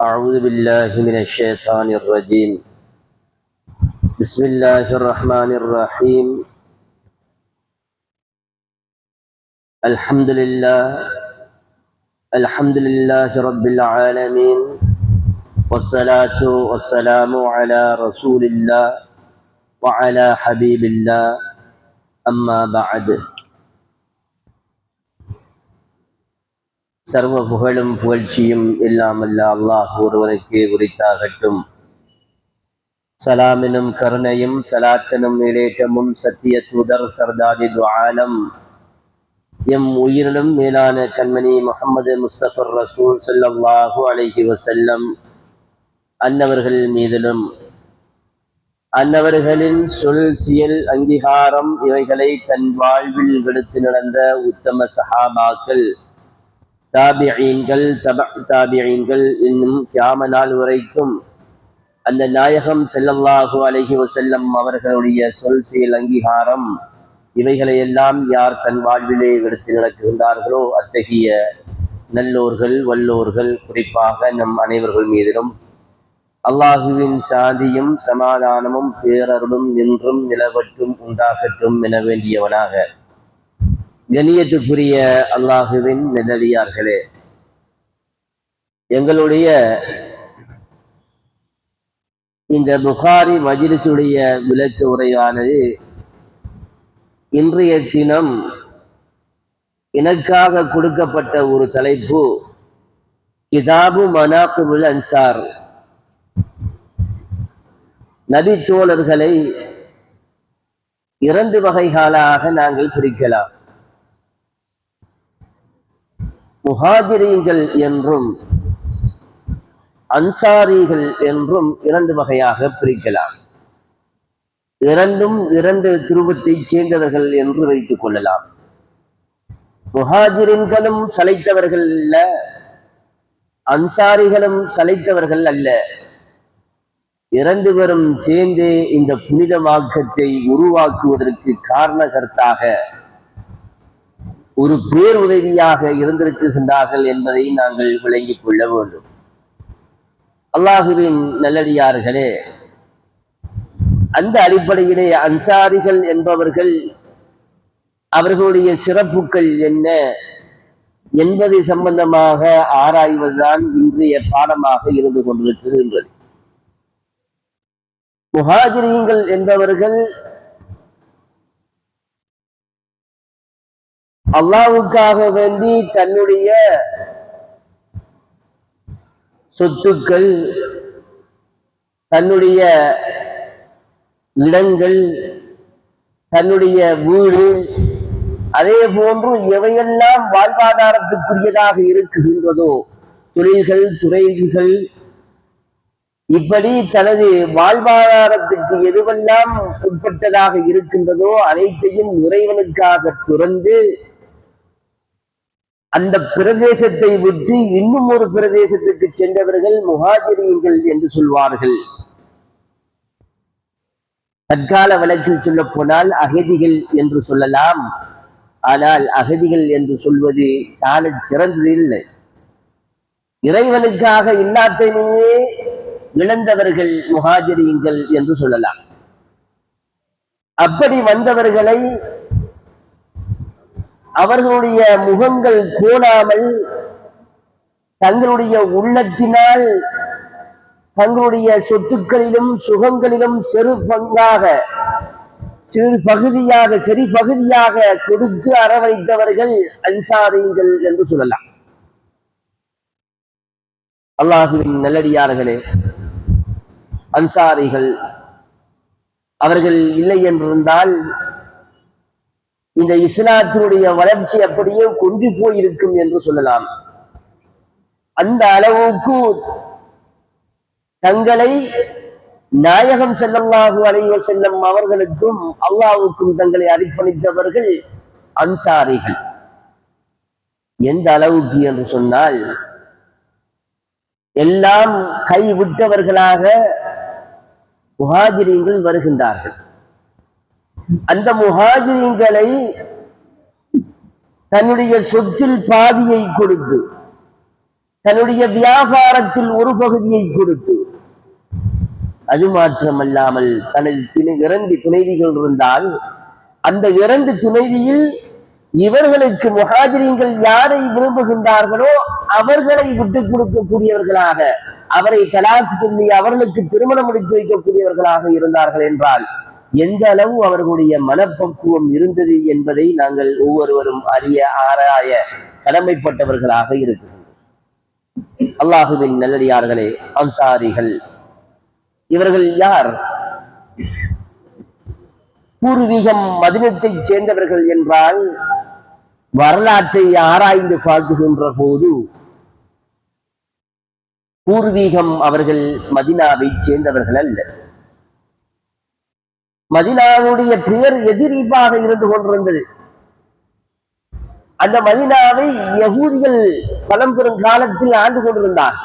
أعوذ بالله من الشيطان الرجيم. بسم الله الرحمن الرحيم. الحمد لله. الحمد لله رب العالمين. والصلاة والسلام على رسول الله وعلى حبيب الله. أما بعد. சர்வ புகழும் புகழ்ச்சியும் இல்லாமல்ல அல்லாஹ் ஒருவனுக்கு உரித்தாகட்டும். சலாமினும் கருணையும் சலாத்தனும் நிலேட்டமும் சத்திய தூதர் சர்தாதி துஆலம். எம் உயிரிலும் மேலான கண்மணி முகமது முஸ்தபர் ரசூல் சல்லாஹூ அலஹி வசல்லம் அன்னவர்கள் மீதிலும். அன்னவர்களின் சொல் சியல் அங்கீகாரம் இவைகளை தன் வாழ்வில் எடுத்து நடந்த உத்தம சஹாபாக்கள். தாபியீன்கள் தப தாபியீன்கள் இன்னும் கியாம நாள் வரைக்கும் அந்த நாயகம் செல்லல்லாஹு அலைஹி வசல்லம் அவர்களுடைய சொல் செயல் அங்கீகாரம் இவைகளையெல்லாம் யார் தன் வாழ்விலே எடுத்து நடக்கின்றார்களோ அத்தகைய நல்லோர்கள் வல்லோர்கள் குறிப்பாக நம் அனைவர்கள் மீதிலும் அல்லாஹுவின் சாதியும் சமாதானமும் பேரருளும் என்றும் நிலவற்றும் உண்டாகட்டும் என வேண்டியவனாக கணியத்துக்குரிய அல்லாஹுவின் நெல்லடியார்களே எங்களுடைய இந்த புகாரி மஜிலிசுடைய விளக்கு உரையானது இன்றைய தினம் எனக்காக கொடுக்கப்பட்ட ஒரு தலைப்பு கிதாபு மனாக்குபுல் அன்சார். நபித்தோழர்களை இரண்டு வகைகளாக நாங்கள் பிரிக்கலாம். முஹாதிரீகள் என்றும் அன்சாரிகள் என்றும் இரண்டு வகையாக பிரிக்கலாம். இரண்டும் இரண்டு துருவத்தை சேர்ந்தவர்கள் என்று வைத்துக் கொள்ளலாம். முஹாஜிரின்களும் சளைத்தவர்கள் அல்ல அன்சாரிகளும் சளைத்தவர்கள் அல்ல. இரண்டு பேரும் சேர்ந்து இந்த புனித வாக்கத்தை உருவாக்குவதற்கு காரணகர்த்தாக ஒரு பேர் உதவியாக இருந்திருக்கின்றார்கள் என்பதை நாங்கள் விளங்கிக் கொள்ள வேண்டும். அல்லாஹுவின் நல்லடியார்களே அந்த அடிப்படையிலே அன்சாரிகள் என்பவர்கள் அவர்களுடைய சிறப்புகள் என்ன என்பது சம்பந்தமாக ஆராய்வதுதான் இன்றைய பாடமாக இருந்து கொண்டிருக்கின்றது. முஹாஜிரியங்கள் என்பவர்கள் அல்லாவுக்காக வேண்டி தன்னுடைய சொத்துக்கள் தன்னுடைய இடங்கள் தன்னுடைய வீடு அதே போன்று எவையெல்லாம் வாழ்வாதாரத்துக்குரியதாக இருக்குகின்றதோ தொழில்கள் துறைகள் இப்படி தனது வாழ்வாதாரத்துக்கு எதுவெல்லாம் உட்பட்டதாக இருக்கின்றதோ அனைத்தையும் இறைவனுக்காக துறந்து அந்த பிரதேசத்தை விட்டு இன்னும் ஒரு பிரதேசத்துக்கு சென்றவர்கள் முகாஜிரியர்கள் என்று சொல்வார்கள். தற்கால வழக்கில் சொல்ல போனால் அகதிகள் என்று சொல்லலாம். ஆனால் அகதிகள் என்று சொல்வது சால சிறந்தது இல்லை. இறைவனுக்காக இன்னாத்தையே இழந்தவர்கள் முகாஜிரியங்கள் என்று சொல்லலாம். அப்படி வந்தவர்களை அவர்களுடைய முகங்கள் கோணாமல் தங்களுடைய உள்ளத்தினால் தங்களுடைய சொத்துக்களிலும் சுகங்களிலும் சிறு பங்காக சிறு பகுதியாக சரி பகுதியாக கொடுத்து அரவணைத்தவர்கள் அன்சாரியங்கள் என்று சொல்லலாம். அல்லாஹுவின் நல்லடியார்களே அன்சாரிகள் அவர்கள் இல்லை என்றிருந்தால் இந்த இஸ்லாத்தினுடைய வளர்ச்சி அப்படியே கொண்டு போயிருக்கும் என்று சொல்லலாம். அந்த அளவுக்கு தங்களை நாயகம் செல்லல்லாஹு அலைவ செல்லம் அவர்களுக்கும் அல்லாவுக்கும் தங்களை அர்ப்பணித்தவர்கள் அன்சாரிகள். எந்த அளவுக்கு என்று சொன்னால் எல்லாம் கைவிட்டவர்களாக முஹாஜிரியங்கள் வருகின்றார்கள். அந்த முஹாஜிரிங்களை தன்னுடைய சொத்தில் பாதியை கொடுத்து தன்னுடைய வியாபாரத்தில் ஒரு பகுதியை கொடுத்து அது மாத்திரமல்லாமல் தனது துணை இரண்டு துணைவிகள் இருந்தால் அந்த இரண்டு துணைவியில் இவர்களுக்கு முஹாஜிரிங்கள் யாரை விரும்புகின்றார்களோ அவர்களை விட்டுக் கொடுக்கக்கூடியவர்களாக அவரை தலாக்கு சொல்லி அவர்களுக்கு திருமணம் முடித்து வைக்கக்கூடியவர்களாக இருந்தார்கள் என்றால் எந்த அளவு அவர்களுடைய மனப்பக்குவம் இருந்தது என்பதை நாங்கள் ஒவ்வொருவரும் அறிய ஆராய கடமைப்பட்டவர்களாக இருக்கிறோம். அல்லாஹுவின் நல்லடியார்களே அன்சாரிகள் இவர்கள் யார்? பூர்வீகம் மதினத்தைச் சேர்ந்தவர்கள் என்றால் வரலாற்றை ஆராய்ந்து பார்க்குகின்ற போது பூர்வீகம் அவர்கள் மதினாவைச் சேர்ந்தவர்கள் அல்ல. மதினாவுடைய பெயர் எதிரிப்பாக இருந்து கொண்டிருந்தது. அந்த மதினாவை யகூதிகள் பலம் பெறும் காலத்தில் ஆண்டு கொண்டிருந்தார்.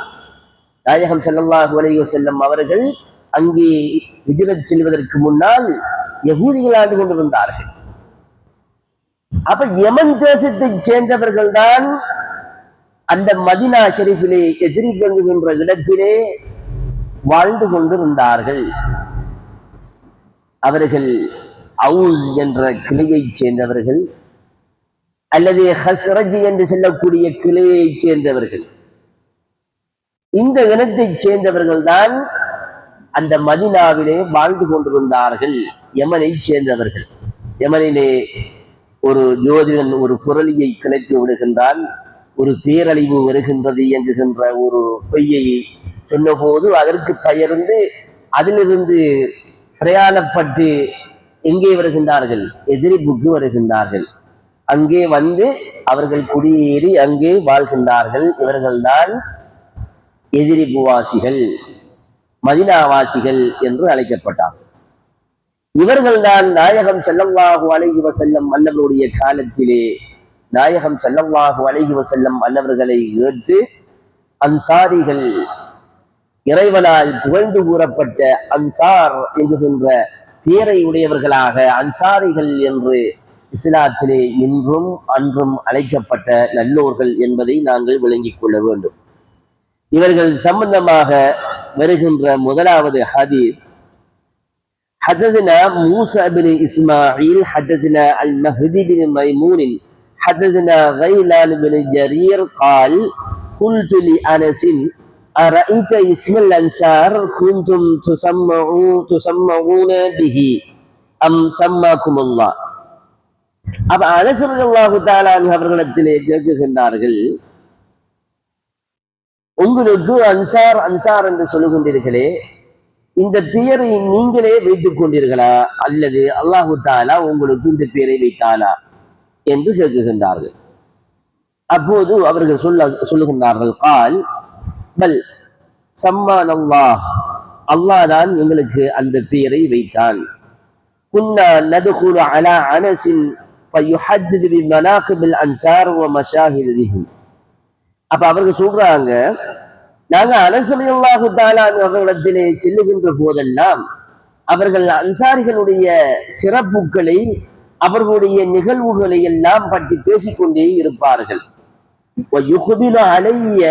நாயகம் செல்லல்லாஹு அலைஹி வஸல்லம் அவர்கள் அங்கே விஜயத் செல்வதற்கு முன்னால் யகூதிகள் ஆண்டு கொண்டிருந்தார்கள். அப்ப யமன் தேசத்தைச் சேர்ந்தவர்கள் தான் அந்த மதினா ஷெரீஃபிலே எதிரி பங்குகின்ற இடத்திலே வாழ்ந்து கொண்டிருந்தார்கள். அவர்கள் அவுஸ் என்ற கிளையைச் சேர்ந்தவர்கள் அல்லது ஹஸ்ரஜ் என்று சொல்லக்கூடிய கிளையைச் சேர்ந்தவர்கள். இந்த இனத்தைச் சேர்ந்தவர்கள் தான் அந்த மதினாவிலே வாழ்ந்து கொண்டிருந்தார்கள் யமனை சேர்ந்தவர்கள். யமனிலே ஒரு ஜோதிடன் ஒரு புரளியை கிளப்பி விடுகின்றான் ஒரு பேரழிவு வருகின்றது என்கின்ற ஒரு பொய்யை சொன்னபோது அதற்கு பயர்ந்து அதிலிருந்து பிரயாணப்பட்டு எங்கே வருகின்றார்கள்? எதிரிப்புக்கு வருகின்றார்கள். அங்கே வந்து அவர்கள் குடியேறி அங்கே வாழ்கின்றார்கள். இவர்கள்தான் எதிரிப்புவாசிகள் மதினாவாசிகள் என்று அழைக்கப்பட்டார் இவர்கள்தான் நாயகம் செல்லவாகு அழகி வசல்லம் மன்னவருடைய காலத்திலே நாயகம் செல்லவாகு அழகி வசல்லம் மன்னவர்களை ஏற்று அன்சாரிகள் இறைவனால் புகழ்ந்து கூறப்பட்ட அன்சார் என்கின்ற பேரை உடையவர்களாக அன்சாரிகள் என்று இஸ்லாத்திலே இன்றும் அன்றும் அழைக்கப்பட்ட நல்லோர்கள் என்பதை நாங்கள் விளங்கிக் கொள்ள வேண்டும் இவர்கள் சம்பந்தமாக வருகின்ற முதலாவது ஹதீஸ் حدثنا موسى بن إسماعيل حدثنا المهدي بن ميمون حدثنا غيلان بن جرير قال قلت لأنس أرأيت اسم الأنصار كنتم تسمعون تسمعون به أم سماكم الله அப்ப அனசர் அல்லாஹு தாலான் அவர்களிடத்திலே கேட்குகின்றார்கள் உங்களுக்கு அன்சார் அன்சார் என்று சொல்லுகின்றீர்களே இந்த பெயரை நீங்களே வைத்துக் கொண்டீர்களா அல்லது அல்லாஹு தாலா உங்களுக்கு இந்த பெயரை வைத்தானா என்று கேட்குகின்றார்கள் அப்போது அவர்கள் சொல்ல சொல்லுகின்றார்கள் கால் பல் சம்மான் அல்லாஹ் அல்லாஹ் தான் எங்களுக்கு அந்த பெயரை வைத்தான் குன்னா நதுகுலு அலா அனசின் فيحدد بمناقب الانصار ومشاهدهم அப்ப அவர்கள் சொல்றாங்க நாங்க அனசலியல்லாஹு தாலான் அவர்களிடத்திலே செல்லுகின்ற போதெல்லாம் அவர்கள் அன்சாரிகளுடைய சிறப்புகளை அவர்களுடைய நிகழ்வுகளை எல்லாம் பற்றி பேசிக்கொண்டே இருப்பார்கள் யுஹ்திலு அலைய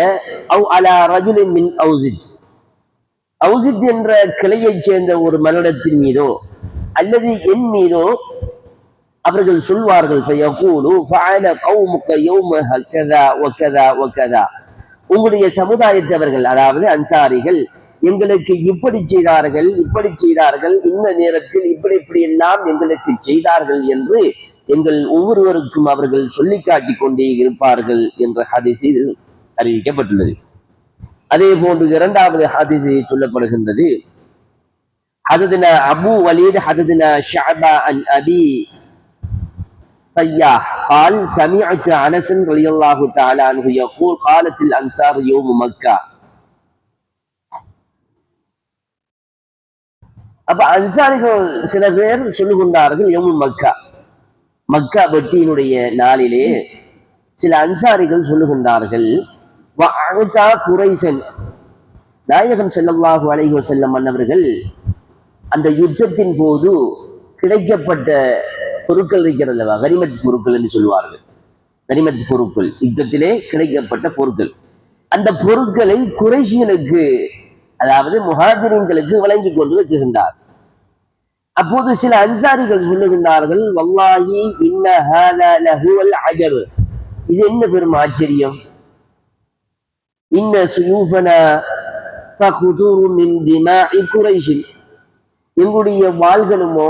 அவ் அலா ரஜுலின் மின் அவுசித் அவுசித் என்ற கிளையைச் சேர்ந்த ஒரு மனிதத்தின் மீதோ அல்லது என் மீதோ அவர்கள் சொல்வார்கள் உங்களுடைய சமுதாயத்தவர்கள் அதாவது அன்சாரிகள் எங்களுக்கு இப்படி செய்தார்கள் இப்படி செய்தார்கள் இந்த நேரத்தில் இப்படி இப்படி எல்லாம் எங்களுக்கு செய்தார்கள் என்று எங்கள் ஒவ்வொருவருக்கும் அவர்கள் சொல்லி காட்டிக் கொண்டே இருப்பார்கள் என்ற ஹதீஸில் அறிவிக்கப்பட்டுள்ளது அதே போன்று இரண்டாவது ஹதீஸி சொல்லப்படுகின்றது حدثنا أبو وليد حدثنا شعبة عن أبي طياح قال سمعت أنس رضي الله تعالى عنه يقول قالت الأنصار يوم مكة அப்ப அன்சாரிகள் சில பேர் சொல்லுகின்றார்கள் யமுல் மக்கா மக்கா வெட்டியினுடைய நாளிலே சில அன்சாரிகள் சொல்லுகின்றார்கள் வஅதா குரைசன். நாயகம் ஸல்லல்லாஹு அலைஹி செல்லம் மன்னவர்கள் அந்த யுத்தத்தின் போது கிடைக்கப்பட்ட பொருட்கள் இருக்கிறது கரிமத் பொருட்கள் என்று சொல்லுவார்கள். கரிமத் பொருட்கள் யுத்தத்திலே கிடைக்கப்பட்ட பொருட்கள். அந்த பொருட்களை குறைஷிகளுக்கு அதாவது முஹாஜிரின்களுக்கு வழங்கி கொண்டு வைக்கின்றார் அப்போது சில அன்சாரிகள் சொல்லுகின்றார்கள் வல்லாஹி இன்ன ஹாதா இது என்ன பெரும் ஆச்சரியம்? இன்ன சுயூஃபனா தகுதுரு மின் எங்களுடைய வாள்களுமோ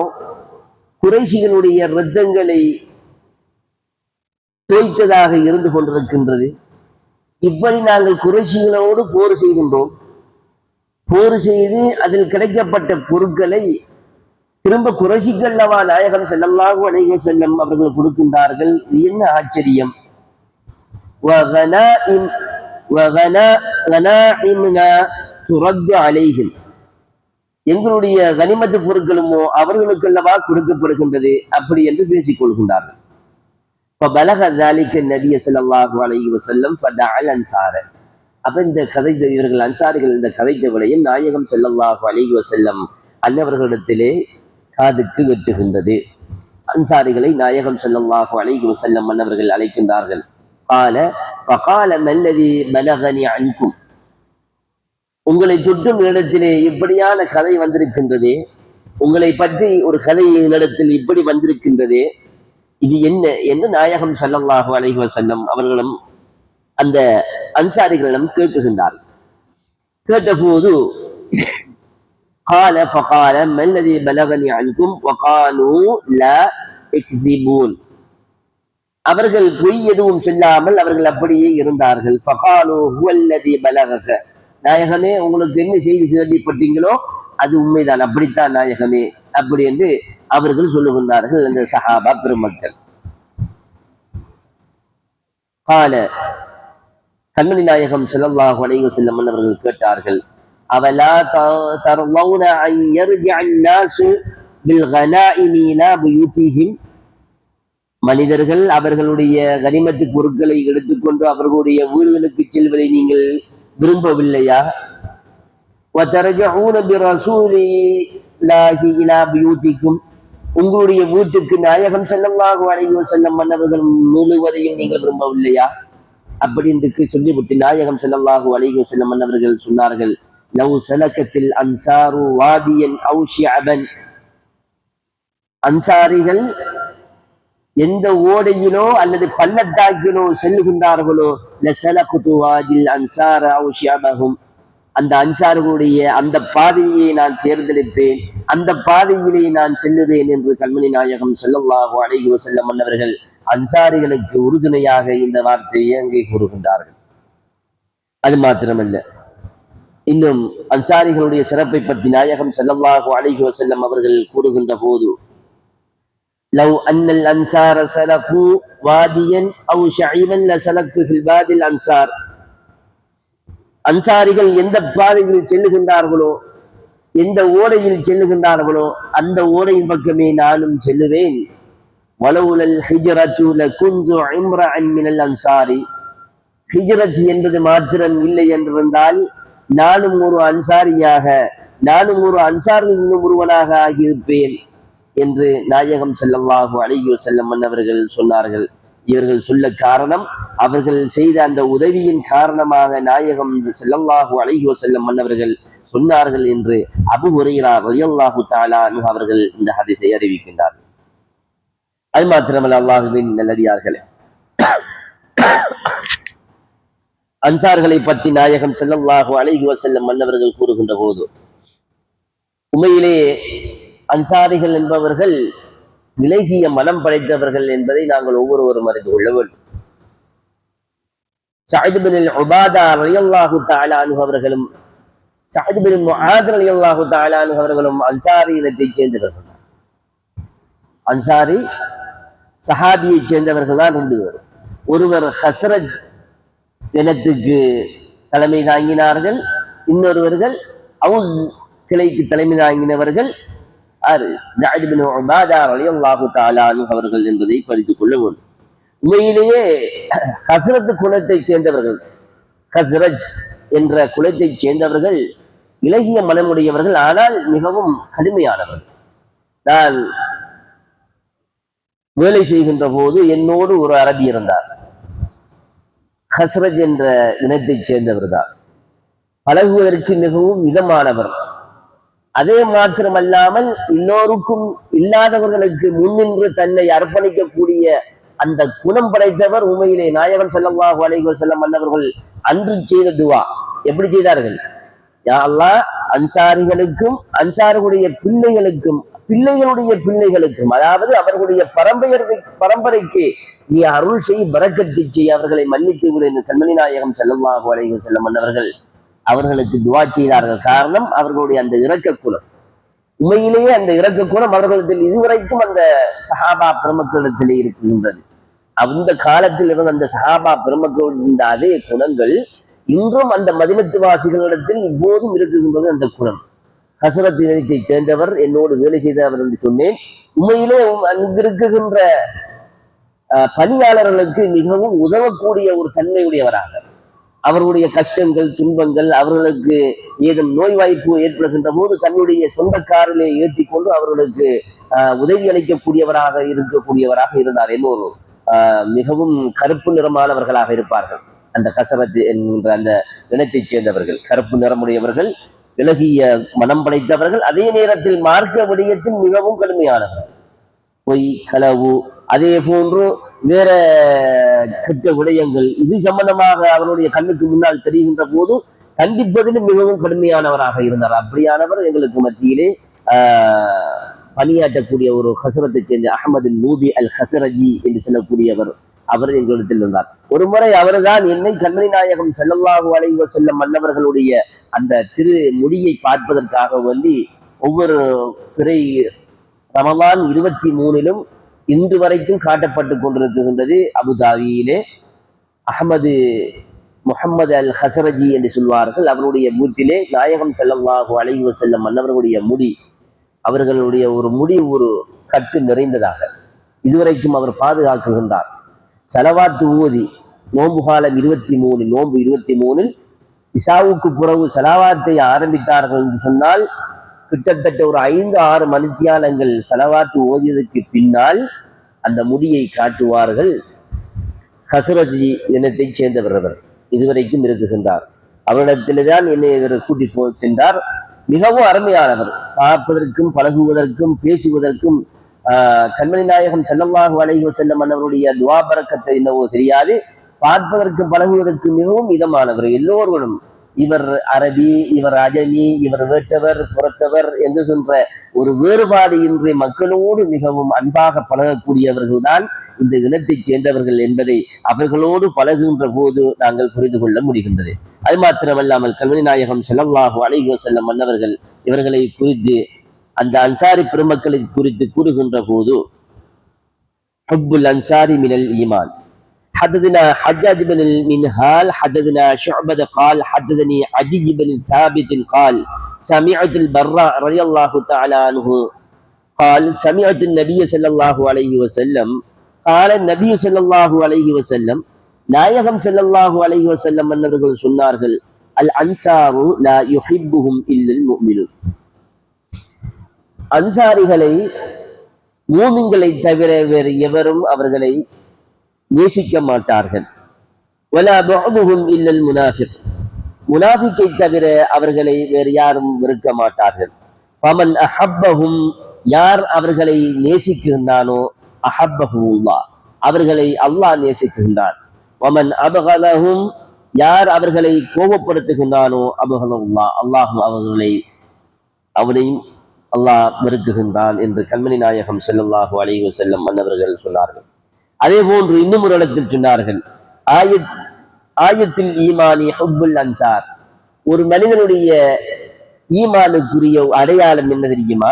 குறைஷிகளுடைய இரத்தங்களை தோய்த்ததாக இருந்து கொண்டிருக்கின்றது. இப்படி நாங்கள் குறைஷிகளோடு போர் செய்கின்றோம். போர் செய்து அதில் கிடைக்கப்பட்ட பொருட்களை திரும்ப குறைஷிக்கல்லவா நாயகம் செல்லல்லாஹு அலைஹி செல்லும் அவர்கள் கொடுக்கின்றார்கள். இது என்ன ஆச்சரியம்? எங்களுடைய கனிமத்து பொருட்களுமோ அவர்களுக்கல்லவா கொடுக்கப்படுகின்றது? அப்படி என்று பேசிக் கொள்கின்றார்கள். அப்ப இந்த கதை இவர்கள் அன்சாரிகள் இந்த கதை விளையும் நாயகம் செல்லல்லாஹு அலைஹி செல்லும் அன்னவர்களிடத்திலே காதுக்கு வெட்டுகின்றது. அன்சாரிகளை நாயகம் செல்லல்லாஹு அலைஹி செல்லம் மன்னவர்கள் அழைக்கின்றார்கள். கால பகால மல்லதி மலகனி அன்கும். உங்களை சுற்றும் இடத்திலே இப்படியான கதை வந்திருக்கின்றது. உங்களை பற்றி ஒரு கதை இடத்தில் இப்படி வந்திருக்கின்றது. இது என்ன என்று நாயகம் செல்லல்லாஹு அலைஹி செல்லம் அவர்களும் அந்த அன்சாரிகளிடம் கேட்குகின்றார்கள். கேட்டபோது قال فقال ما الذي بلغني عنكم وقالوا لا اكذبون அவர்கள் பொய் எதுவும் சொல்லாமல் அவர்கள் அப்படியே இருந்தார்கள் ஃபகாலு ஹுவல்லதி பலகக நாயகமே உங்களுக்கு என்ன செய்தி கேள்விப்பட்டீங்களோ அது உண்மைதான் அப்படித்தான் நாயகமே அப்படி என்று அவர்கள் சொல்லுகின்றார்கள் அந்த சஹாபா பெருமக்கள் கால கண்மணி நாயகம் ஸல்லல்லாஹு அலைஹி வஸல்லம் அவர்கள் கேட்டார்கள் அவலா தர்லவுன அன் யர்ஜிஅ அன்-நாசு பில் கனாஇமி மனிதர்கள் அவர்களுடைய கனிமத்து பொருட்களை எடுத்துக்கொண்டு அவர்களுடைய வீடுகளுக்கு செல்வதை நீங்கள் விரும்பவில்லையா? உங்களுடைய வீட்டுக்கு நாயகம் செல்லமாக அழகியோ செல்லம் மன்னவர்கள் மீளுவதையும் நீங்கள் விரும்பவில்லையா? அப்படி என்று சொல்லிவிட்டு நாயகம் செல்லமாக அழகியோ செல்லம் மன்னர்கள் சொன்னார்கள் லவ் சலக்கத்தில் அன்சாரு வாதியன் அவு அன்சாரிகள் எந்த ஓடையிலோ அல்லது பள்ளத்தாக்கிலோ செல்லுகின்றார்களோ லசலகுது வாதில் அன்சார அவு அந்த அன்சார்களுடைய அந்த பாதையை நான் தேர்ந்தெடுப்பேன் அந்த பாதையிலே நான் செல்லுவேன் என்று கண்மணி நாயகம் செல்லவாகோ அலைஹி செல்ல மன்னவர்கள் அன்சாரிகளுக்கு உறுதுணையாக இந்த வார்த்தையை அங்கே கூறுகின்றார்கள். அது மாத்திரமல்ல இன்னும் அன்சாரிகளுடைய சிறப்பை பற்றி நாயகம் செல்லல்லாஹு அழகி வசல்லம் அவர்கள் கூறுகின்ற போது லவ் அன்னல் அன்சார சலகு வாதியன் அவு ஷைவன் லசலக்கு ஃபில் அன்சார். அன்சாரிகள் எந்த பாதையில் செல்லுகின்றார்களோ எந்த ஓடையில் செல்லுகின்றார்களோ அந்த ஓடையின் பக்கமே நானும் செல்லுவேன். வலவுலல் ஹிஜரத்து லகுந்து இம்ரஅன் மினல் அன்சாரி. ஹிஜரத் என்பது மாத்திரம் இல்லை என்றிருந்தால் நானும் ஒரு அன்சாரியாக நானும் ஒரு அன்சாரில் ஒருவனாக ஆகியிருப்பேன் என்று நாயகம் ஸல்லல்லாஹு அழகிய வஸல்லம் அவர்கள் சொன்னார்கள். இவர்கள் சொல்ல காரணம் அவர்கள் செய்த அந்த உதவியின் காரணமாக நாயகம் ஸல்லல்லாஹு அழகிய செல்லம் அவர்கள் சொன்னார்கள் என்று அபு ஹுரைரா ரயல்லாஹு தாலா அவர்கள் இந்த ஹதிசை அறிவிக்கின்றார் அது மாத்திரமல்ல அல்லாஹுவின் நல்லடியார்களே. அன்சார்களை பற்றி நாயகம் ஸல்லல்லாஹு அழகி வசல்லம் மன்னவர்கள் கூறுகின்ற போது உண்மையிலே அன்சாரிகள் என்பவர்கள் விலகிய மனம் படைத்தவர்கள் என்பதை நாங்கள் ஒவ்வொருவரும் அறிந்து கொள்ள வேண்டும். சஅத் உபாதா ரயல்லாஹு தாலானு அவர்களும் சஅத் பின் ரயல்லாஹு தாலானு அவர்களும் அன்சாரி இனத்தைச் சேர்ந்தவர்கள். அன்சாரி சஹாபியைச் சேர்ந்தவர்கள் தான் ரெண்டு ஒருவர் ஹசரத் நிலத்துக்கு தலைமை தாங்கினார்கள். இன்னொருவர்கள் அவுஸ் கிளைக்கு தலைமை தாங்கினவர்கள் அவர்கள் என்பதை படித்துக் கொள்ள வேண்டும். உண்மையிலேயே ஹசரத் குலத்தைச் சேர்ந்தவர்கள் ஹசரஜ் என்ற குலத்தைச் சேர்ந்தவர்கள் இலகிய மனமுடையவர்கள் ஆனால் மிகவும் கடுமையானவர்கள். நான் வேலை செய்கின்ற போது என்னோடு ஒரு அரபி இருந்தார். ஹஸ்ரஜ் என்ற இனத்தைச் சேர்ந்தவர் தான் பழகுவதற்கு மிகவும் மிதமானவர். அதே மாத்திரமல்லாமல் எல்லோருக்கும் இல்லாதவர்களுக்கு முன்னின்று தன்னை அர்ப்பணிக்கக்கூடிய அந்த குணம் படைத்தவர் உண்மையிலே நாயகன் ஸல்லல்லாஹு அலைஹி செல்லம் மன்னவர்கள் அன்று செய்த துவா. எப்படி செய்தார்கள்? யா அன்சாரிகளுக்கும் அன்சாரிகளுடைய பிள்ளைகளுக்கும் பிள்ளைகளுடைய பிள்ளைகளுக்கும் அதாவது அவர்களுடைய பரம்பரை பரம்பரைக்கு நீ அருள் செய் பரக்கத்து செய் அவர்களை மன்னித்து விடு என்று கண்மணி நாயகம் ஸல்லல்லாஹு அலைஹி வஸல்லம் மன்னவர்கள் அவர்களுக்கு துவா செய்தார்கள். காரணம் அவர்களுடைய அந்த இறக்க குலம் உண்மையிலேயே அந்த இறக்க குலம் அவர்களிடத்தில் இதுவரைக்கும் அந்த சஹாபா பெருமக்களிடத்திலே இருக்கின்றது. அந்த காலத்தில் இருந்த அந்த சஹாபா பெருமக்கள் இருந்த அதே குணங்கள் இன்றும் அந்த மதினத்து வாசிகளிடத்தில் இப்போதும் இருக்குகின்றது அந்த குணம். ஹசரத் இனத்தை சேர்ந்தவர் என்னோடு வேலை செய்தவர் என்று சொன்னேன். உண்மையிலே அங்கிருக்குகின்ற பணியாளர்களுக்கு மிகவும் உதவக்கூடிய ஒரு தன்மையுடையவராக. அவர்களுடைய கஷ்டங்கள் துன்பங்கள் அவர்களுக்கு ஏதும் நோய் வாய்ப்பு ஏற்படுகின்ற போது தன்னுடைய சொந்த காரிலே ஏற்றி கொண்டு அவர்களுக்கு உதவி அளிக்கக்கூடியவராக இருக்கக்கூடியவராக இருந்தார் இன்னொரு ஆஹ், மிகவும் கருப்பு நிறமானவர்களாக இருப்பார்கள். அந்த கசரத் என்கின்ற அந்த இனத்தைச் சேர்ந்தவர்கள். கருப்பு நிறமுடையவர்கள் விலகிய மனம் படைத்தவர்கள் அதே நேரத்தில் மார்க்க விடயத்தில் மிகவும் கடுமையானவர்கள். பொய் களவு அதே போன்று வேற கெட்ட விடயங்கள். இது சம்பந்தமாக அவருடைய கண்ணுக்கு முன்னால் தெரிகின்ற போது கண்டிப்பதிலும் மிகவும் கடுமையானவராக இருந்தார். அப்படியானவர் எங்களுக்கு மத்தியிலே ஆஹ், பணியாற்றக்கூடிய ஒரு ஹசரத்தை சேர்ந்த அகமது நூபி அல் ஹசரஜி என்று சொல்லக்கூடியவர் அவர் எங்களிடத்தில் இருந்தார். ஒரு முறை அவர்தான் என்னை கண்மணி நாயகம் செல்லல்லாஹு அலைஹி வஸல்லம் மன்னவர்களுடைய அந்த திரு முடியை பார்ப்பதற்காக வேண்டி ஒவ்வொரு பிறை ரமலான் இருபத்தி மூணிலும் இன்று வரைக்கும் காட்டப்பட்டு கொண்டிருக்கின்றது அபுதாபியிலே. அகமது முகமது அல் ஹசரஜி என்று சொல்வார்கள். அவருடைய வீட்டிலே நாயகம் செல்லவாகு அலைஹி செல்லும் மன்னவர்களுடைய முடி அவர்களுடைய ஒரு முடி ஒரு கட்டு நிறைந்ததாக இதுவரைக்கும் அவர் பாதுகாக்குகின்றார். செலவாத்து ஊதி நோம்பு காலம் இருபத்தி மூணு நோன்பு இருபத்தி மூணில் இசாவுக்கு பிறகு செலவாத்தை ஆரம்பித்தார்கள் என்று சொன்னால் கிட்டத்தட்ட ஒரு ஐந்து ஆறு மணித்தியாலங்கள் செலவாத்து ஓதியதற்கு பின்னால் அந்த முடியை காட்டுவார்கள் ஹசரஜி இனத்தைச் சேர்ந்தவர் அவர் இதுவரைக்கும் இருக்குகின்றார். அவரிடத்தில்தான் என்னை இவர் கூட்டி போ சென்றார். மிகவும் அருமையானவர். பார்ப்பதற்கும் பழகுவதற்கும் பேசுவதற்கும் ஆஹ், கண்மணி நாயகம் செல்லமாக வளைவு செல்லும் அவருடைய துவாபரக்கத்தை என்னவோ தெரியாது. பார்ப்பதற்கு பழகுவதற்கு மிகவும் இதமானவர். எல்லோர்களும் இவர் அரபி இவர் அஜமி இவர் வேட்டவர் புறத்தவர் என்று சொல்ற ஒரு வேறுபாடு இன்றி மக்களோடு மிகவும் அன்பாக பழகக்கூடியவர்கள்தான் இந்த இனத்தைச் சேர்ந்தவர்கள் என்பதை அவர்களோடு பழகுகின்ற போது நாங்கள் புரிந்து கொள்ள முடிகின்றது. அது மாத்திரமல்லாமல் கல்வி நாயகம் ஸல்லல்லாஹு அழகிய செல்லம் மன்னவர்கள் இவர்களை குறித்து அந்த அன்சாரி பெருமக்களை குறித்து கூறுகின்ற போது ஹுப்புல் அன்சாரி மினல் ஈமான். حدثنا حجاج بن المنهال حدثنا شعبة قال حدثني عدي بن ثابت قال سمعت البراء رضي الله تعالى عنه قال سمعت النبي صلى الله عليه وسلم قال النبي صلى الله عليه وسلم நாயகம் ஸல்லல்லாஹு அலைஹி வஸல்லம் மன்னர்கள் சொன்னார்கள் அல் அன்சாரு லா யுஹிப்புஹும் இல்லல் முஃமினூன் அன்சாரிகளை மூமின்களை தவிர வேறு எவரும் அவர்களை நேசிக்க மாட்டார்கள். இல்லல் முனாஃபிக் முனாஃபிக்கை தவிர அவர்களை வேறு யாரும் வெறுக்க மாட்டார்கள். பமன் அஹப்பகும் யார் அவர்களை நேசிக்கின்றானோ அஹப்பகுல்லா அவர்களை அல்லாஹ் நேசிக்கின்றான். வமன் அபகலகும் யார் அவர்களை கோபப்படுத்துகின்றானோ அபகலவுல்லா அல்லாஹ் அவர்களை அவனையும் அல்லாஹ் வெறுக்குகின்றான் என்று கண்மணி நாயகம் செல்லல்லாஹு அலைஹி வஸல்லம் மன்னவர்கள் சொன்னார்கள். அதே போன்று இன்னும் ஒரு இடத்தில் சொன்னார்கள் ஆயத் ஆயத்தில் ஈமானி ஹுப்புல் அன்சார். ஒரு மனிதனுடைய ஈமானுக்குரிய அடையாளம் என்ன தெரியுமா?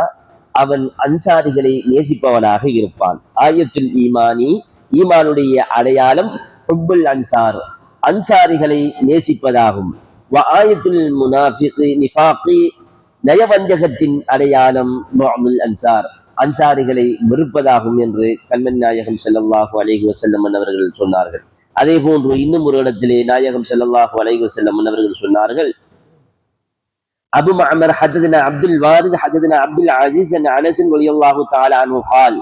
அவன் அன்சாரிகளை நேசிப்பவனாக இருப்பான். ஆயத்துல் ஈமானி ஈமானுடைய அடையாளம் ஹுப்புல் அன்சார் அன்சாரிகளை நேசிப்பதாகும். ஆயத்துல் முனாஃபிக் நிஃபாக்கி நயவஞ்சகத்தின் அடையாளம் முஅமுல் அன்சார். அன்சாரிகளை வெறுப்பதாகும் என்று கண்மன் நாயகம் ஸல்லல்லாஹு அலைஹி வஸல்லம் அவர்கள் சொன்னார்கள் அதே போன்று இன்னும் ஒரு இடத்திலே நாயகம் ஸல்லல்லாஹு அலைஹி வஸல்லம் அவர்கள் சொன்னார்கள் அபு மஅமர் حدثنا عبد الوارث حدثنا عبد العزيز عن انس رضي الله تعالى عنه قال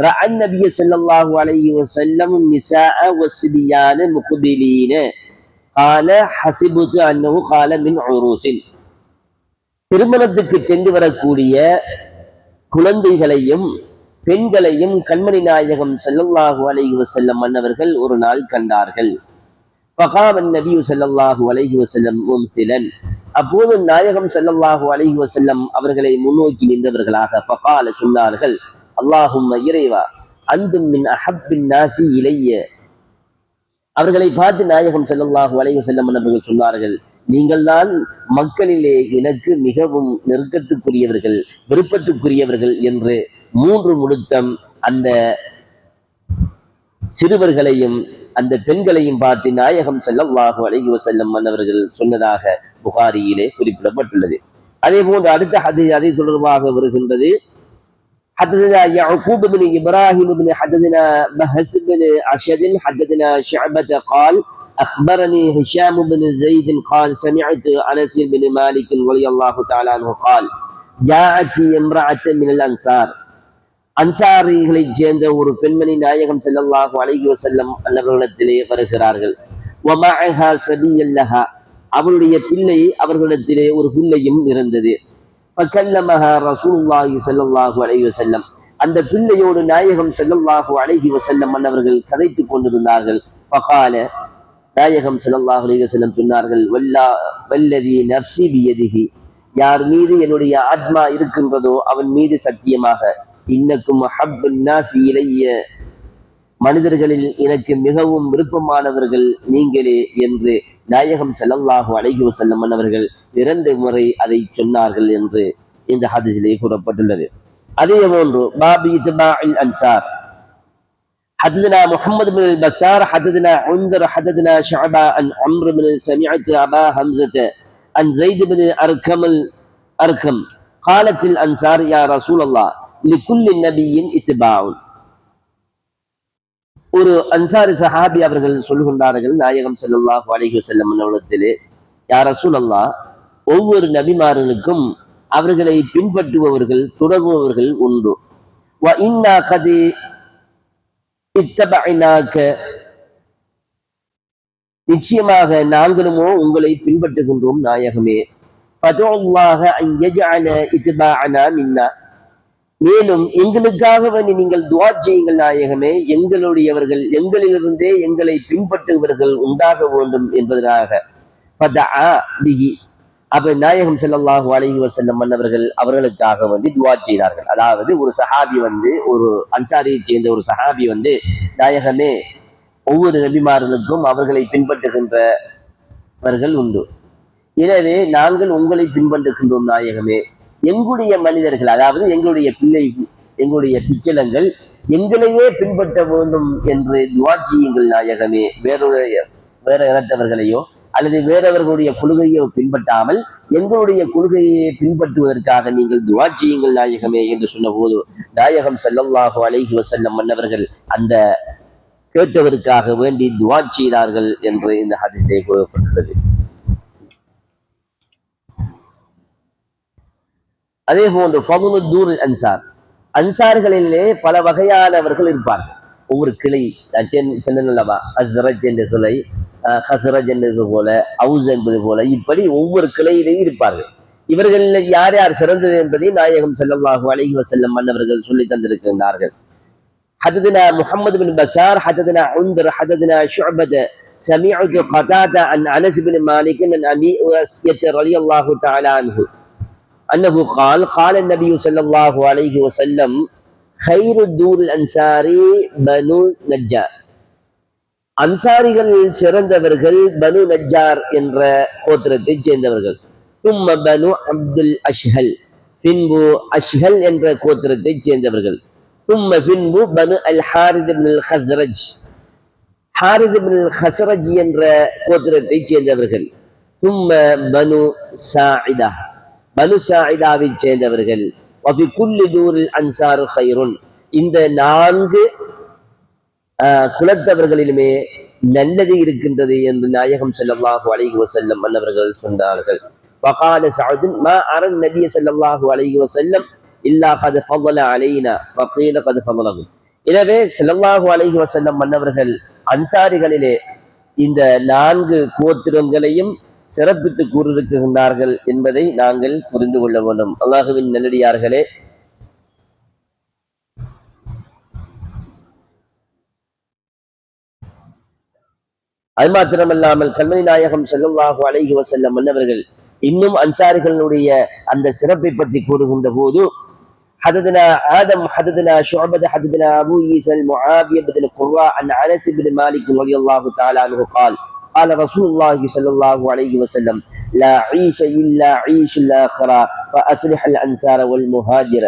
رأى النبي صلى الله عليه وسلم النساء والصبيان مقبلين قال حسبت أنه قال من عروس திருமணத்துக்கு சென்று வரக்கூடிய குழந்தைகளையும் பெண்களையும் கண்மணி நாயகம் செல்லல்லாஹு அலைஹி வசல்லம் மன்னவர்கள் ஒரு நாள் கண்டார்கள். பகாவன் நபியு செல்லல்லாஹு அலைஹி வஸல்லம் மும்திலன் அப்போது நாயகம் செல்லல்லாஹு அலைஹி வசல்லம் அவர்களை முன்னோக்கி நின்றவர்களாக பகால சொன்னார்கள் அல்லாஹும் இறைவா அந்தும் மின் அஹப்பின் நாசி இளைய அவர்களை பார்த்து நாயகம் செல்லல்லாஹு அலைஹி வசல்லம் மன்னர்கள் சொன்னார்கள் நீங்கள்தான் மக்களிலே எனக்கு மிகவும் நெருக்கத்துக்குரியவர்கள் விருப்பத்துக்குரியவர்கள் என்று மூன்று முழுத்தம் அந்த சிறுவர்களையும் அந்த பெண்களையும் பார்த்து நாயகம் ஸல்லல்லாஹு அலைஹி வஸல்லம் மன்னவர்கள் சொன்னதாக புகாரியிலே குறிப்பிடப்பட்டுள்ளது அதே போன்று அடுத்த ஹதி அதை தொடர்பாக வருகின்றது حدثنا يعقوب بن ابراهيم بن حدثنا بهس بن اشد حدثنا شعبة قال اخبرني هشام بن زيد قال سمعت انس بن مالك رضي الله تعالى عنه قال جاءت امرأة من الانصار அன்சாரிகளைச் சேர்ந்த ஒரு பெண்மணி நாயகம் ஸல்லல்லாஹு அலைஹி வஸல்லம் அன்னவர்களிடத்திலே வருகிறார்கள் வமஅஹா சபியல்லஹா அவளுடைய பிள்ளை அவர்களிடத்திலே ஒரு பிள்ளையும் இருந்தது ஃபக்கல்லமஹா ரசூலுல்லாஹி ஸல்லல்லாஹு அலைஹி வஸல்லம் அந்த பிள்ளையோடு நாயகம் ஸல்லல்லாஹு அலைஹி வஸல்லம் அன்னவர்கள் கதைத்துக் கொண்டிருந்தார்கள் ஃபகால நாயகம் சல்லாஹ் அலைஹி சொன்னார்கள் வல்லா வல்லதி நப்சி பியதிகி யார் மீது என்னுடைய ஆத்மா இருக்கின்றதோ அவன் மீது சத்தியமாக இன்னக்கும் அஹப்புன் நாசி இளைய மனிதர்களில் எனக்கு மிகவும் விருப்பமானவர்கள் நீங்களே என்று நாயகம் செல்லல்லாஹு அழகி வசல்லம் அவர்கள் இரண்டு முறை அதை சொன்னார்கள் என்று இந்த ஹதிசிலே கூறப்பட்டுள்ளது. அதே போன்று பாபி அன்சார் حدثنا محمد بن البسار حدثنا عندر حدثنا شعبة عن عمرو بن سمعت أبا حمزة عن زيد بن أركم الأركم قالت الأنصار يا رسول الله لكل نبي اتباع ஒரு அன்சாரி சஹாபி அவர்கள் சொல்லுகின்றார்கள் நாயகம் ஸல்லல்லாஹு அலைஹி வஸல்லம் அவர்களிடத்திலே யா ரசூலல்லாஹ் ஒவ்வொரு நபிமார்களுக்கும் அவர்களை பின்பற்றுபவர்கள் தொடர்பவர்கள் உண்டு வ இன்னா கதி இத்தபைனாக்க நிச்சயமாக நாங்களுமோ உங்களை பின்பற்றுகின்றோம் நாயகமே. மேலும் எங்களுக்காக வேண்டி நீங்கள் துவா செய்யுங்கள் நாயகமே. எங்களுடையவர்கள் எங்களிலிருந்தே எங்களை பின்பற்றுபவர்கள் உண்டாக வேண்டும் என்பதற்காக. அப்ப நாயகம் செல்லல்லாஹு அலஹி வசல்லம் மன்னவர்கள் அவர்களுக்காக வந்து துவா செய்தார்கள். அதாவது ஒரு சஹாபி வந்து ஒரு அன்சாரியை சேர்ந்த ஒரு சஹாபி வந்து நாயகமே ஒவ்வொரு நபிமார்களுக்கும் அவர்களை பின்பற்றுகின்றவர்கள் உண்டு. எனவே நாங்கள் உங்களை பின்பற்றுகின்றோம் நாயகமே. எங்களுடைய மனிதர்கள் அதாவது எங்களுடைய பிள்ளை எங்களுடைய பிச்சலங்கள் எங்களையே பின்பற்ற வேண்டும் என்று துவா செய்யுங்கள் நாயகமே. வேறொரு வேற இனத்தவர்களையோ அல்லது வேறவர்களுடைய கொள்கையோ பின்பற்றாமல் எங்களுடைய கொள்கையை பின்பற்றுவதற்காக நீங்கள் துவா செய்யுங்கள் நாயகமே என்று சொன்னபோது நாயகம் செல்லல்லாஹு அலைஹி வசல்லம் மன்னவர்கள் அந்த கேட்டவருக்காக வேண்டி துவா செய்தார்கள் என்று இந்த ஹதீஸிலே கூறப்பட்டுள்ளது. அதே போன்று தூர் அன்சார். அன்சார்களிலே பல வகையானவர்கள் இருப்பார்கள். ஒவ்வொரு கிளை நான் சென்- அஸ்ரஜ் என்ற கிளை அஹ், ஹஸ்ரஜ் என்பது போல அவுஸ் என்பது போல இப்படி ஒவ்வொரு கிளையிலேயும் இருப்பார்கள் இவர்களில் யார் யார் சிறந்தது என்பதை நாயகம் ஸல்லல்லாஹு அலைஹி வஸல்லம் மன்னவர்கள் சொல்லி தந்திருக்கின்றார்கள் حدثنا محمد بن بشار حدثنا عندر حدثنا شعبة سمعت قتادة عن أنس بن مالك عن أبي أسية رضي الله تعالى عنه أنه قال قال النبي صلى الله عليه وسلم خير الدور الأنصاري بنو نجار அன்சாரிகளில் சிறந்தவர்கள் பனு நஜார் என்ற கோத்திரத்தைச் சேர்ந்தவர்கள். தும்ம பனு அப்துல் அஷ்ஹல் பின்பு அஷ்ஹல் என்ற கோத்திரத்தைச் சேர்ந்தவர்கள். தும்ம பின்பு பனு அல் ஹாரித் அல் ஹஸ்ரஜ் ஹாரித் அல் ஹஸ்ரஜ் என்ற கோத்திரத்தைச் சேர்ந்தவர்கள். தும்ம பனு சாயிதா பனு சாயிதாவைச் சேர்ந்தவர்கள். வபி குல்லி தூரில் அன்சாரு ஹைருன் இந்த நான்கு குலத்தவர்களிலுமே நல்லது இருக்கின்றது என்று நாயகம் ஸல்லல்லாஹு அலைஹி வஸல்லம் மன்னவர்கள் சொன்னார்கள் فقال سعد ما أرى النبي صلى الله عليه وسلم إلا قد فضل علينا فقيل قد فضله எனவே ஸல்லல்லாஹு அலைஹி வஸல்லம் மன்னவர்கள் அன்சாரிகளிலே இந்த நான்கு கோத்திரங்களையும் சிறப்பித்து கூறியிருக்கின்றார்கள் என்பதை நாங்கள் புரிந்து கொள்ள வேண்டும் அல்லாஹுவின் நல்லடியார்களே அது மாத்திரமல்லாமல் கண்மணி நாயகம் ஸல்லல்லாஹு அலைஹி வஸல்லம் மன்னவர்கள் இன்னும் அன்சாரிகளுடைய அந்த சிறப்பை பற்றி கூறுகின்ற போது حدثنا آدم حدثنا شعبة حدثنا أبو عيسى المعاوية بن القراء عن أنس بن مالك رضي الله تعالى عنه قال قال رسول الله صلى الله عليه وسلم لا عيش إلا عيش الآخرة فأصلح الأنصار والمهاجر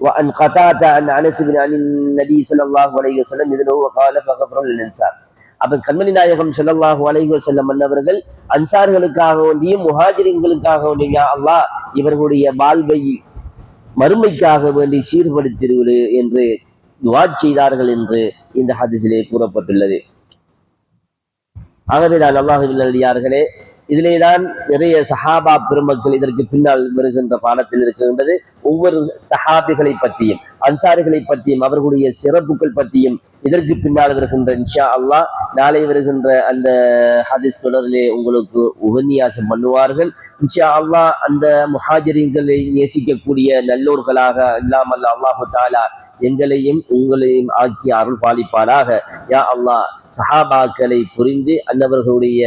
وأن قطعت عن أنس بن عن النبي صلى الله عليه وسلم إذن هو قال فغفر للإنسان அப்ப கண்மணி நாயகம் செல்லல்லாஹு அலைஹி செல்லம் அன்னவர்கள் அன்சார்களுக்காக வேண்டியும் முஹாஜிரிங்களுக்காக வேண்டியும் அல்லாஹ் இவர்களுடைய வாழ்வை மறுமைக்காக வேண்டி சீர்படுத்திடுவது என்று துவா செய்தார்கள் என்று இந்த ஹதிசிலே கூறப்பட்டுள்ளது. ஆகவே நான் அல்லாஹுவின் நல்லடியார்களே இதிலே தான் நிறைய சஹாபா பெருமக்கள் இதற்கு பின்னால் வருகின்ற பாடத்தில் இருக்கின்றது. ஒவ்வொரு சஹாபிகளை பற்றியும் அன்சாரிகளை பற்றியும் அவர்களுடைய சிறப்புகள் பற்றியும் இதற்கு பின்னால் வருகின்ற இன்ஷா அல்லாஹ் நாளை வருகின்ற அந்த ஹதீஸ் தொடரிலே உங்களுக்கு உபன்யாசம் பண்ணுவார்கள். இன்ஷா அல்லாஹ் அந்த முஹாஜரின்களை நேசிக்கக்கூடிய நல்லோர்களாக இல்லாமல் அல்லாஹு தாலா எங்களையும் உங்களையும் ஆக்கி அருள் பாலிப்பாராக யா அல்லாஹ் சஹாபாக்களை புரிந்து அன்னவர்களுடைய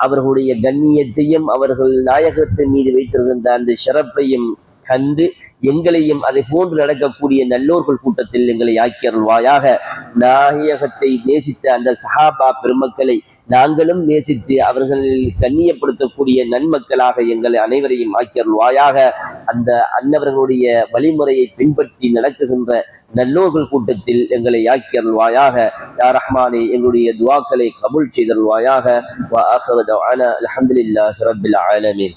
அவர்களுடைய கண்ணியத்தையும் அவர்கள் நாயகத்தின் மீது வைத்திருந்த அந்த சிறப்பையும் கண்டு எங்களையும் அதை போன்று நடக்கக்கூடிய நல்லோர்கள் கூட்டத்தில் எங்களை ஆக்கியருள்வாயாக. நாயகத்தை நேசித்த அந்த சஹாபா பெருமக்களை நாங்களும் நேசித்து அவர்களில் கண்ணியப்படுத்தக்கூடிய நன்மக்களாக எங்களை அனைவரையும் ஆக்கியருள்வாயாக. அந்த அன்னவர்களுடைய வழிமுறையை பின்பற்றி நடக்குகின்ற நல்லோர்கள் கூட்டத்தில் எங்களை ஆக்கியருள்வாயாக. யா ரஹ்மானே எங்களுடைய துவாக்களை கபுல் செய்தருள்வாயாக. அலமதுல்லாஹி ரபில் ஆலமீன்.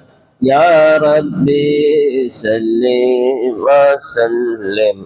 يا ربي سلم وسلم.